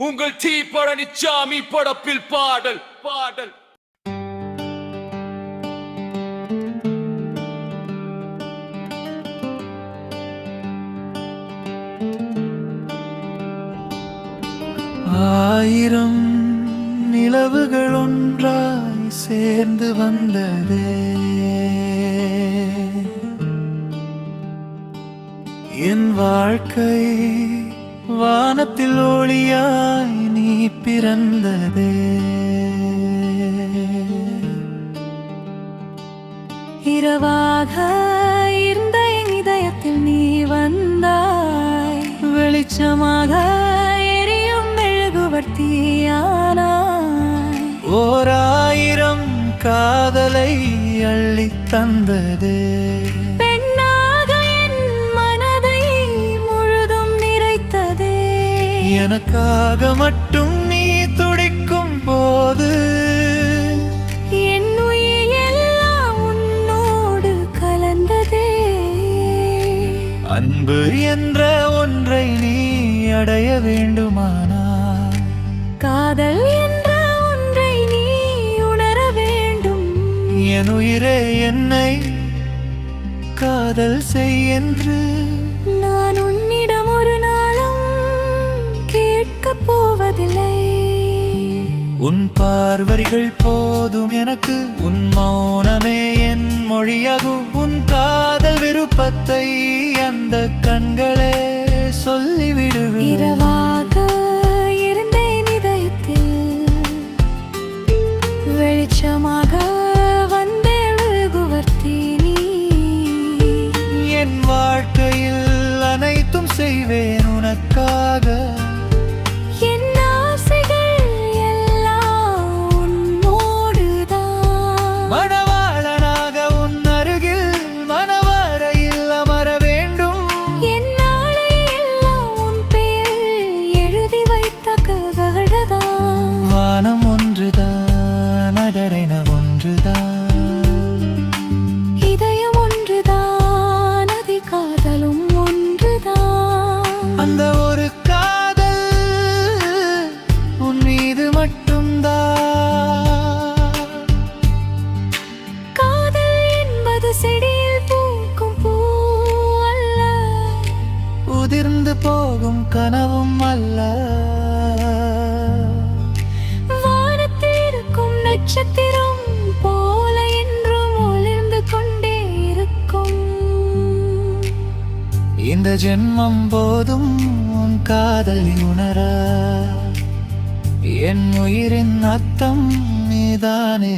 உங்கள் தீ சாமி படப்பில் பாடல் பாடல். ஆயிரம் நிலவுகள் ஒன்றாய் சேர்ந்து வந்ததே. என் வாழ்க்கை வானத்தில் ஒளியா பிறந்ததே. இரவாக இருந்த என் இதயத்தில் நீ வந்தாய். வெளிச்சமாக எரியும் மெழுகுவர்த்தியானாய் ஓராயிரம் காதலை அள்ளி தந்ததே. எனக்காக மட்டும் நீ துடிக்கும் போது அன்பு என்ற ஒன்றை நீ அடைய வேண்டுமானால் காதல் என்ற ஒன்றை நீ உணர வேண்டும். என் உயிரே என்னை காதல் செய் என்று நான் உன்னிடம் போவதில்லை உன் பார்வரிகள் போதும் எனக்கு உன் மௌனமே என் மொழியாகும். உன் காதல் விருப்பத்தை அந்த கண்களே சொல்லிவிடுவேன். அந்த ஒரு காதல் உன் மீது மட்டும்தான் காதல் என்பது செடியில் பூக்கும் பூ அல்ல. உதிர்ந்து போகும் கனவும் அல்ல. வானத்தில் இருக்கும் நட்சத்திரம் இந்த ஜென்மம் போதும் உன் காதலை உணர. என் உயிரின் அத்தம் நீதானே.